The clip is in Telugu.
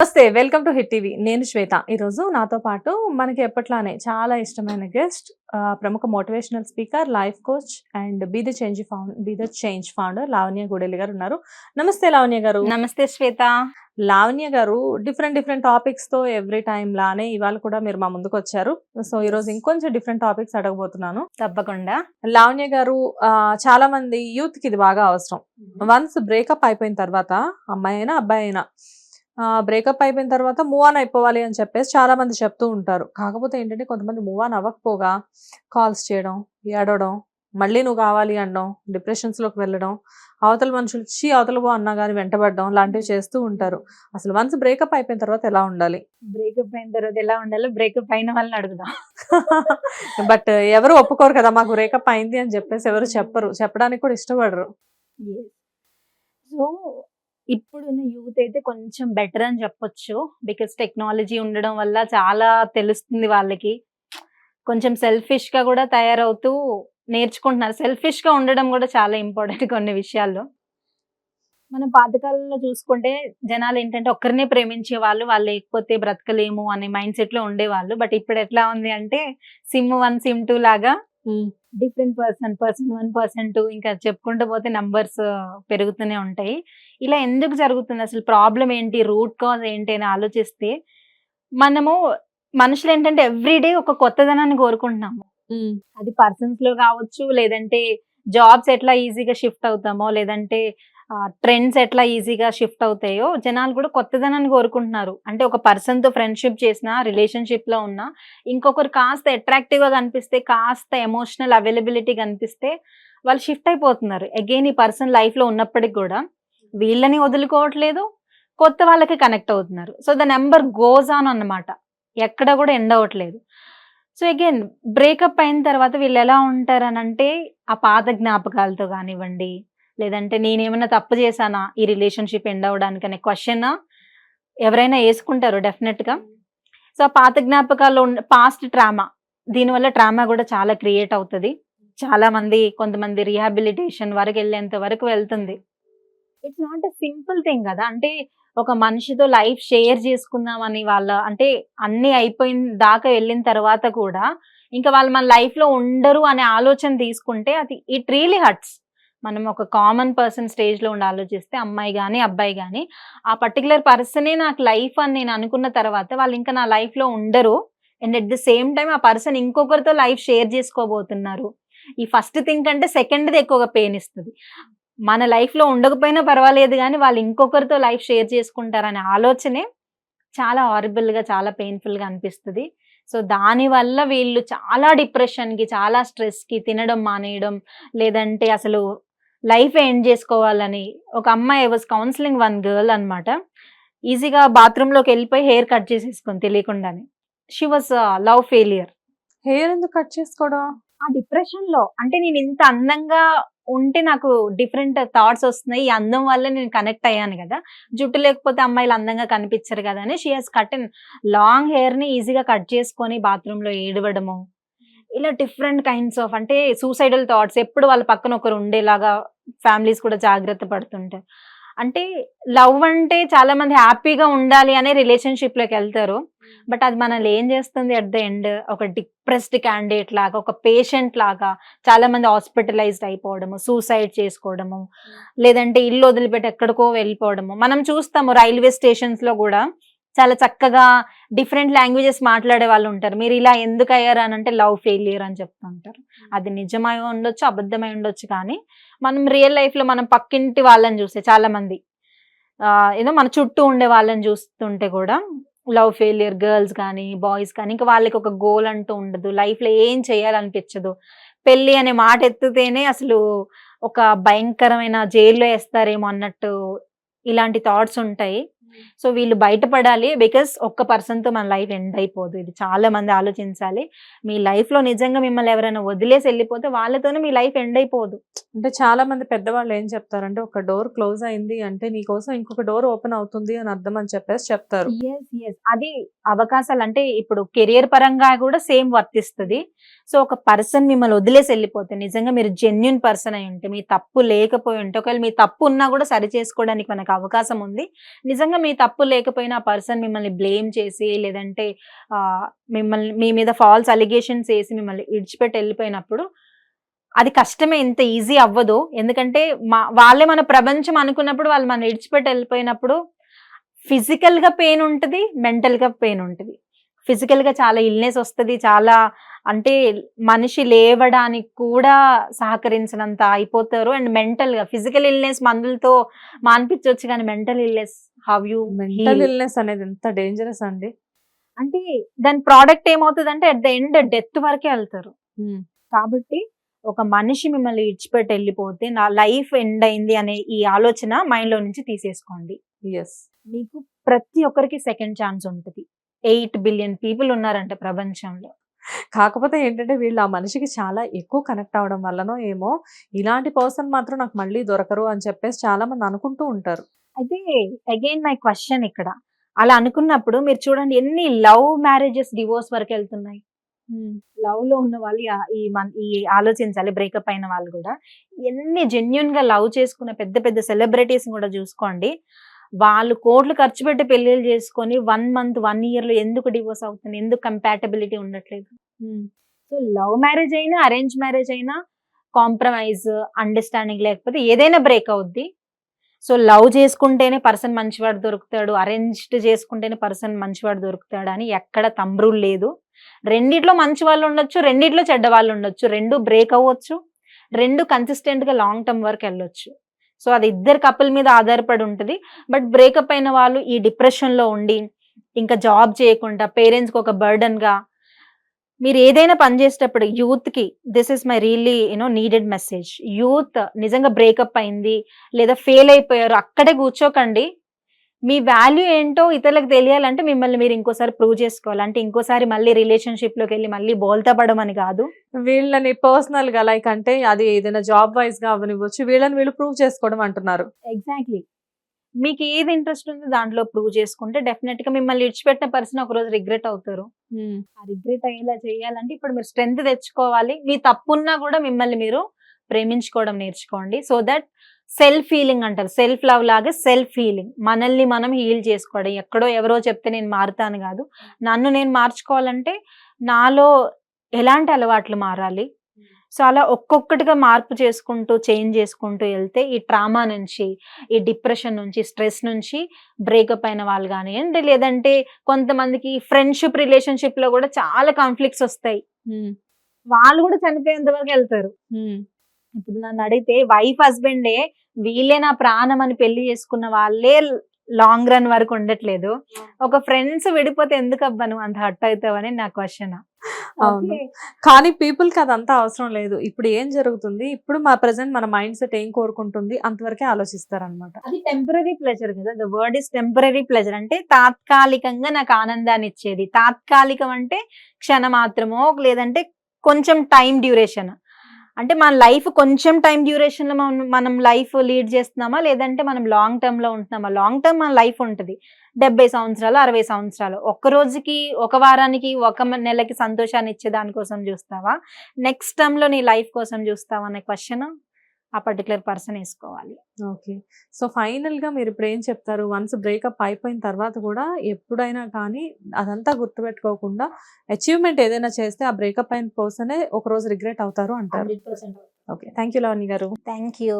నమస్తే వెల్కమ్ టు హిట్ టీవీ. నేను శ్వేత. ఈరోజు నాతో పాటు మనకి ఎప్పట్లానే చాలా ఇష్టమైన గెస్ట్ ప్రముఖ motivational speaker life coach and be the change found be the change founder Lavanya Gudelli garu ఉన్నారు. నమస్తే లావణ్య గారు. నమస్తే శ్వేత. లావణ్య గారు డిఫరెంట్ డిఫరెంట్ టాపిక్స్తో ఎవ్రీ టైం లానే ఇవాళ కూడా మీరు మా ముందుకు వచ్చారు. సో ఈ రోజు ఇంకొంచెం డిఫరెంట్ టాపిక్స్ అడగబోతున్నాను. తప్పకుండా. లావణ్య గారు చాలా మంది యూత్కి ఇది బాగా అవసరం. వన్స్ బ్రేకప్ అయిపోయిన తర్వాత అమ్మాయి అయినా అబ్బాయి అయినా బ్రేకప్ అయిపోయిన తర్వాత మూవ్ ఆన్ అయిపోవాలి అని చెప్పేసి చాలా మంది చెప్తూ ఉంటారు. కాకపోతే ఏంటంటే కొంతమంది మూవ్ ఆన్ అవ్వకపోగా కాల్స్ చేయడం ఏడవడం మళ్ళీ నువ్వు కావాలి అనడం డిప్రెషన్స్లోకి వెళ్ళడం అవతల మనుషులు చీ అవతల పో అన్నా కానీ వెంటబడడం లాంటివి చేస్తూ ఉంటారు. అసలు వన్స్ బ్రేకప్ అయిపోయిన తర్వాత ఎలా ఉండాలి? బ్రేకప్ అయిన తర్వాత ఎలా ఉండాలో బ్రేకప్ అయిన వాళ్ళని అడుగుదాం. బట్ ఎవరు ఒప్పుకోరు కదా మాకు బ్రేకప్ అయింది అని చెప్పేసి ఎవరు చెప్పరు. చెప్పడానికి కూడా ఇష్టపడరు. సో ఇప్పుడున్న యూత్ అయితే కొంచెం బెటర్ అని చెప్పొచ్చు. బికాస్ టెక్నాలజీ ఉండడం వల్ల చాలా తెలుస్తుంది వాళ్ళకి. కొంచెం సెల్ఫిష్గా కూడా తయారవుతూ నేర్చుకుంటున్నారు. సెల్ఫిష్గా ఉండడం కూడా చాలా ఇంపార్టెంట్ కొన్ని విషయాల్లో. మనం పాతకాలంలో చూసుకుంటే జనాలు ఏంటంటే ఒక్కరినే ప్రేమించే వాళ్ళు వాళ్ళు లేకపోతే బ్రతకలేము అనే మైండ్ సెట్లో ఉండేవాళ్ళు. బట్ ఇప్పుడు ఎట్లా ఉంది అంటే సిమ్ వన్ సిమ్ టూ లాగా different person person one person two ఇంకా చెప్పుకుంటూ పోతే నంబర్స్ పెరుగుతూనే ఉంటాయి. ఇలా ఎందుకు జరుగుతుంది? అసలు ప్రాబ్లం ఏంటి? రూట్ కాజ్ ఏంటి? అని ఆలోచిస్తే మనము మనుషులు ఏంటంటే ఎవ్రీడే ఒక కొత్తదనాన్ని కోరుకుంటున్నాము. అది పర్సన్స్లో కావచ్చు లేదంటే జాబ్స్ ఎట్లా ఈజీగా షిఫ్ట్ అవుతామో లేదంటే ట్రెండ్స్ ఎట్లా ఈజీగా షిఫ్ట్ అవుతాయో జనాలు కూడా కొత్తదనాన్ని కోరుకుంటున్నారు. అంటే ఒక పర్సన్తో ఫ్రెండ్షిప్ చేసిన రిలేషన్షిప్లో ఉన్నా ఇంకొకరు కాస్త అట్రాక్టివ్గా కనిపిస్తే కాస్త ఎమోషనల్ అవైలబిలిటీ కనిపిస్తే వాళ్ళు షిఫ్ట్ అయిపోతున్నారు. అగైన్ ఈ పర్సన్ లైఫ్లో ఉన్నప్పటికి కూడా వీళ్ళని వదులుకోవట్లేదు కొత్త వాళ్ళకి కనెక్ట్ అవుతున్నారు. So the number goes on అన్నమాట. ఎక్కడ కూడా ఎండ్ అవ్వట్లేదు. సో అగైన్ బ్రేకప్ అయిన తర్వాత వీళ్ళు ఎలా ఉంటారు అని అంటే ఆ పాత జ్ఞాపకాలతో కానివ్వండి లేదంటే నేనేమైనా తప్పు చేశానా ఈ రిలేషన్షిప్ ఎండ్ అవ్వడానికి అనే క్వశ్చన్ ఎవరైనా వేసుకుంటారు డెఫినెట్గా. సో పాత జ్ఞాపకాల్లో ఉన్న పాస్ట్ ట్రామా దీనివల్ల ట్రామా కూడా చాలా క్రియేట్ అవుతుంది. చాలా మంది కొంతమంది రీహాబిలిటేషన్ వరకు వెళ్ళేంత వరకు వెళ్తుంది. It's not a simple thing కదా. అంటే ఒక మనిషితో లైఫ్ షేర్ చేసుకుందామని వాళ్ళ అంటే అన్ని అయిపోయిన దాకా వెళ్ళిన తర్వాత కూడా ఇంకా వాళ్ళు మన లైఫ్లో ఉండరు అనే ఆలోచన తీసుకుంటే అది ఇట్ రియలీ హర్ట్స్ మనం ఒక కామన్ పర్సన్ స్టేజ్లో ఉండి ఆలోచిస్తే అమ్మాయి కానీ అబ్బాయి కానీ ఆ పర్టికులర్ పర్సనే నాకు లైఫ్ అని నేను అనుకున్న తర్వాత వాళ్ళు ఇంకా నా లైఫ్లో ఉండరు. And at the same time ఆ పర్సన్ ఇంకొకరితో లైఫ్ షేర్ చేసుకోబోతున్నారు. ఈ ఫస్ట్ థింగ్ కంటే సెకండ్ది ఎక్కువగా పెయిన్ ఇస్తుంది. మన లైఫ్లో ఉండకపోయినా పర్వాలేదు కానీ వాళ్ళు ఇంకొకరితో లైఫ్ షేర్ చేసుకుంటారనే ఆలోచనే చాలా హారిబుల్గా చాలా పెయిన్ఫుల్గా అనిపిస్తుంది. సో దాని వల్ల వీళ్ళు చాలా డిప్రెషన్కి చాలా స్ట్రెస్కి తినడం మానేయడం లేదంటే అసలు లైఫ్ ఎండ్ చేసుకోవాలని. ఒక అమ్మాయి వాజ్ కౌన్సిలింగ్ వన్ గర్ల్ అన్నమాట. ఈజీగా బాత్రూమ్లోకి వెళ్ళిపోయి హెయిర్ కట్ చేసేసుకొని తెలియకుండానే. She was love failure hair ఎందుకు కట్ చేసుకోవడం? ఆ డిప్రెషన్లో అంటే నేను ఇంత అందంగా ఉంటే నాకు డిఫరెంట్ థాట్స్ వస్తున్నాయి. ఈ అందం వల్ల నేను కనెక్ట్ అయ్యాను కదా. జుట్టు లేకపోతే అమ్మాయిలు అందంగా కనిపించరు కదా అని. షీ హాస్ కట్ లాంగ్ హెయిర్ని ఈజీగా కట్ చేసుకొని బాత్రూమ్లో ఏడవడము. ఇలా డిఫరెంట్ కైండ్స్ ఆఫ్ అంటే సూసైడల్ థాట్స్ ఎప్పుడు వాళ్ళ పక్కన ఒకరు ఉండేలాగా ఫ్యామిలీస్ కూడా జాగ్రత్త పడుతుంటారు. అంటే లవ్ అంటే చాలా మంది హ్యాపీగా ఉండాలి అనే రిలేషన్షిప్లోకి వెళ్తారు. బట్ అది మనల్ని ఏం చేస్తుంది అట్ ద ఎండ్ ఒక డిప్రెస్డ్ క్యాండిడేట్ లాగా ఒక పేషెంట్ లాగా చాలా మంది హాస్పిటలైజ్డ్ అయిపోవడము సూసైడ్ చేసుకోవడము లేదంటే ఇల్లు వదిలిపెట్టి ఎక్కడికో వెళ్ళిపోవడము. మనం చూస్తాము రైల్వే స్టేషన్స్లో కూడా చాలా చక్కగా డిఫరెంట్ లాంగ్వేజెస్ మాట్లాడే వాళ్ళు ఉంటారు. మీరు ఇలా ఎందుకు అయ్యారు అని అంటే లవ్ ఫెయిలియర్ అని చెప్తూ ఉంటారు అది నిజమై ఉండొచ్చు అబద్ధమై ఉండొచ్చు కానీ మనం రియల్ లైఫ్లో మనం పక్కింటి వాళ్ళని చూస్తే చాలా మంది ఏదో మన చుట్టూ ఉండే వాళ్ళని చూస్తుంటే కూడా లవ్ ఫెయిలియర్ గర్ల్స్ కానీ బాయ్స్ కానీ ఇంకా వాళ్ళకి ఒక గోల్ అంటూ ఉండదు. లైఫ్లో ఏం చేయాలనిపించదు. పెళ్ళి అనే మాట ఎత్తితేనే అసలు ఒక భయంకరమైన జైల్లో వేస్తారేమో అన్నట్టు ఇలాంటి థాట్స్ ఉంటాయి. సో వీళ్ళు బయటపడాలి బికాస్ ఒక్క పర్సన్తో మన లైఫ్ ఎండ్ అయిపోదు. ఇది చాలా మంది ఆలోచించాలి. మీ లైఫ్లో నిజంగా మిమ్మల్ని ఎవరైనా వదిలేసి వెళ్ళిపోతే వాళ్ళతోనే మీ లైఫ్ ఎండ్ అయిపోదు. అంటే చాలా మంది పెద్దవాళ్ళు ఏం చెప్తారంటే ఒక డోర్ క్లోజ్ అయింది అంటే నీకోసం ఇంకొక డోర్ ఓపెన్ అవుతుంది అని అర్థం అని చెప్పేసి చెప్తారు. అది అవకాశాలు అంటే ఇప్పుడు కెరియర్ పరంగా కూడా సేమ్ వర్తిస్తుంది. సో ఒక పర్సన్ మిమ్మల్ని వదిలేసి వెళ్ళిపోతే నిజంగా మీరు జెన్యున్ పర్సన్ అయి ఉంటే మీ తప్పు లేకపోయి ఉంటే ఒకవేళ మీ తప్పు ఉన్నా కూడా సరి చేసుకోవడానికి మనకు అవకాశం ఉంది. నిజంగా నిజంగా మీ తప్పు లేకపోయినా పర్సన్ మిమ్మల్ని బ్లేమ్ చేసి లేదంటే మిమ్మల్ని మీ మీద ఫాల్స్ అలిగేషన్స్ వేసి మిమ్మల్ని విడిచిపెట్టి వెళ్ళిపోయినప్పుడు అది కష్టమే ఇంత ఈజీ అవ్వదు. ఎందుకంటే మా వాళ్ళే మన ప్రపంచం అనుకున్నప్పుడు వాళ్ళు మన విడిచిపెట్టి వెళ్ళిపోయినప్పుడు ఫిజికల్గా పెయిన్ ఉంటుంది మెంటల్గా పెయిన్ ఉంటుంది. ఫిజికల్గా చాలా ఇల్నెస్ వస్తుంది చాలా అంటే మనిషి లేవడానికి కూడా సహకరించినంత అయిపోతారు. అండ్ మెంటల్గా ఫిజికల్ ఇల్నెస్ మందులతో మాన్పించవచ్చు కానీ mental illness how you mental illness అనేది ఎంత డేంజరస్ అండి? అంటే దాని ప్రోడక్ట్ ఏమవుతుంది అంటే అట్ ద ఎండ్ డెత్ వరకే వెళ్తారు. ఉమ్, కాబట్టి ఒక మనిషి మిమ్మల్ని ఇడిచిపెట్టి వెళ్ళిపోతే నా లైఫ్ ఎండ్ అయింది అనే ఈ ఆలోచన మైండ్లో నుంచి తీసేసుకోండి. Yes. మీకు ప్రతి ఒక్కరికి సెకండ్ ఛాన్స్ ఉంటుంది. ఎయిట్ బిలియన్ పీపుల్ ఉన్నారంట ప్రపంచంలో. కాకపోతే ఏంటంటే వీళ్ళు ఆ మనిషికి చాలా ఎక్కువ కనెక్ట్ అవడం వల్లనో ఏమో ఇలాంటి పర్సన్ మాత్రం నాకు మళ్ళీ దొరకరు అని చెప్పేసి చాలా మంది అనుకుంటూ ఉంటారు. అయితే అగైన్ మై క్వశ్చన్ ఇక్కడ. అలా అనుకున్నప్పుడు మీరు చూడండి ఎన్ని లవ్ మ్యారేజెస్ డివోర్స్ వరకు వెళ్తున్నాయి. లవ్లో ఉన్న వాళ్ళు ఈ- మన ఈ ఆలోచించాలి బ్రేకప్ అయిన వాళ్ళు కూడా ఎన్ని జెన్యున్గా లవ్ చేసుకున్న పెద్ద పెద్ద సెలబ్రిటీస్ కూడా చూసుకోండి. వాళ్ళు కోట్లు ఖర్చు పెట్టి పెళ్ళిళ్ళు చేసుకొని వన్ మంత్ వన్ ఇయర్లో ఎందుకు డివోర్స్ అవుతుంది ఎందుకు కంపాటబిలిటీ ఉండట్లేదు? సో లవ్ మ్యారేజ్ అయినా అరేంజ్ మ్యారేజ్ అయినా కాంప్రమైజ్ అండర్స్టాండింగ్ లేకపోతే ఏదైనా బ్రేక్ అవుద్ది. సో లవ్ చేసుకుంటేనే పర్సన్ మంచివాడు దొరుకుతాడు అరేంజ్డ్ చేసుకుంటేనే పర్సన్ మంచివాడు దొరుకుతాడు అని ఎక్కడ తంబ్రులు లేదు. రెండిట్లో మంచి వాళ్ళు ఉండొచ్చు రెండిట్లో చెడ్డ వాళ్ళు ఉండొచ్చు రెండు బ్రేక్ అవ్వచ్చు రెండు కన్సిస్టెంట్గా లాంగ్ టర్మ్ వరకు వెళ్ళొచ్చు. సో అది ఇద్దరు కపుల్ మీద ఆధారపడి ఉంటుంది. బట్ బ్రేకప్ అయిన వాళ్ళు ఈ డిప్రెషన్లో ఉండి ఇంకా జాబ్ చేయకుండా పేరెంట్స్కి ఒక బర్డన్గా మీరు ఏదైనా పని చేసేటప్పుడు యూత్కి this is my really you know needed message youth నిజంగా బ్రేకప్ అయింది లేదా ఫెయిల్ అయిపోయారు అక్కడే కూర్చోకండి. మీ వాల్యూ ఏంటో ఇతరులకు తెలియాలంటే మిమ్మల్ని మీరు ఇంకోసారి ప్రూవ్ చేసుకోవాలి. అంటే ఇంకోసారి మళ్ళీ రిలేషన్షిప్లోకి వెళ్ళి మళ్ళీ బోల్తా పడమని కాదు. వీళ్ళని పర్సనల్గా లైక్ అంటే అది ఏదైనా జాబ్ వైజ్గా అవనివ్వచ్చు వీళ్ళని వీళ్ళు ప్రూవ్ చేసుకోవడం అంటున్నారు. ఎగ్జాక్ట్లీ. మీకు ఏది ఇంట్రెస్ట్ ఉందో దాంట్లో ప్రూవ్ చేసుకుంటే డెఫినెట్గా మిమ్మల్ని విడిచిపెట్టిన పర్సన్ ఒక రోజు రిగ్రెట్ అవుతారు ఆ రిగ్రెట్ అయ్యేలా చేయాలంటే ఇప్పుడు మీరు స్ట్రెంగ్త్ తెచ్చుకోవాలి. మీ తప్పున్నా కూడా మిమ్మల్ని మీరు ప్రేమించుకోవడం నేర్చుకోండి. సో దట్ సెల్ఫ్ ఫీలింగ్ అంటారు. సెల్ఫ్ లవ్ లాగా సెల్ఫ్ ఫీలింగ్ మనల్ని మనం హీల్ చేసుకోవడం. ఎక్కడో ఎవరో చెప్తే నేను మారుతాను కాదు. నన్ను నేను మార్చుకోవాలంటే నాలో ఎలాంటి అలవాట్లు మారాలి? సో అలా ఒక్కొక్కటిగా మార్పు చేసుకుంటూ చేంజ్ చేసుకుంటూ వెళ్తే ఈ ట్రామా నుంచి ఈ డిప్రెషన్ నుంచి స్ట్రెస్ నుంచి బ్రేకప్ అయిన వాళ్ళు కానివ్వండి లేదంటే కొంతమందికి ఫ్రెండ్షిప్ రిలేషన్షిప్లో కూడా చాలా కాన్ఫ్లిక్ట్స్ వస్తాయి. వాళ్ళు కూడా చనిపోయేంత వరకు వెళ్తారు. ఇప్పుడు నన్ను అడిగితే వైఫ్ హస్బెండే వీళ్ళే నా ప్రాణం అని పెళ్ళి చేసుకున్న వాళ్ళే లాంగ్ రన్ వరకు ఉండట్లేదు. ఒక ఫ్రెండ్స్ విడిపోతే ఎందుకు నువ్వు అంత హట్ అవుతావని నా క్వశ్చన్. అవును. కానీ పీపుల్కి అదంతా అవసరం లేదు. ఇప్పుడు ఏం జరుగుతుంది? ఇప్పుడు మా ప్రెసెంట్ మన మైండ్ సెట్ ఏం కోరుకుంటుంది? అంతవరకే ఆలోచిస్తారు అనమాట అది టెంపరీ ప్లెజర్ కదా. The word is temporary pleasure. అంటే తాత్కాలికంగా నాకు ఆనందాన్ని ఇచ్చేది. తాత్కాలికం అంటే క్షణమాత్రమో లేదంటే కొంచెం టైం డ్యూరేషన్. అంటే మన లైఫ్ కొంచెం టైం డ్యూరేషన్లో మనం మనం లైఫ్ లీడ్ చేస్తున్నామా? లేదంటే మనం లాంగ్ టర్మ్లో ఉంటున్నామా? లాంగ్ టర్మ్ మన లైఫ్ ఉంటుంది. డెబ్బై సంవత్సరాలు అరవై సంవత్సరాలు. ఒక రోజుకి ఒక వారానికి ఒక నెలకి సంతోషాన్ని ఇచ్చే దానికోసం చూస్తావా? నెక్స్ట్ టర్మ్లో నీ లైఫ్ కోసం చూస్తావా అనే క్వశ్చన్? ఆ పర్టికులర్ పర్సన్ వేసుకోవాలి. ఓకే. సో ఫైనల్గా మీరు ఇప్పుడు ఏం చెప్తారు? వన్స్ బ్రేకప్ అయిపోయిన తర్వాత కూడా ఎప్పుడైనా కానీ అదంతా గుర్తుపెట్టుకోకుండా అచీవ్మెంట్ ఏదైనా చేస్తే ఆ బ్రేకప్ అయిన పర్సనే ఒక రోజు రిగ్రెట్ అవుతారు అంటారు. ఓకే. థ్యాంక్ యూ లవణి గారు. Thank you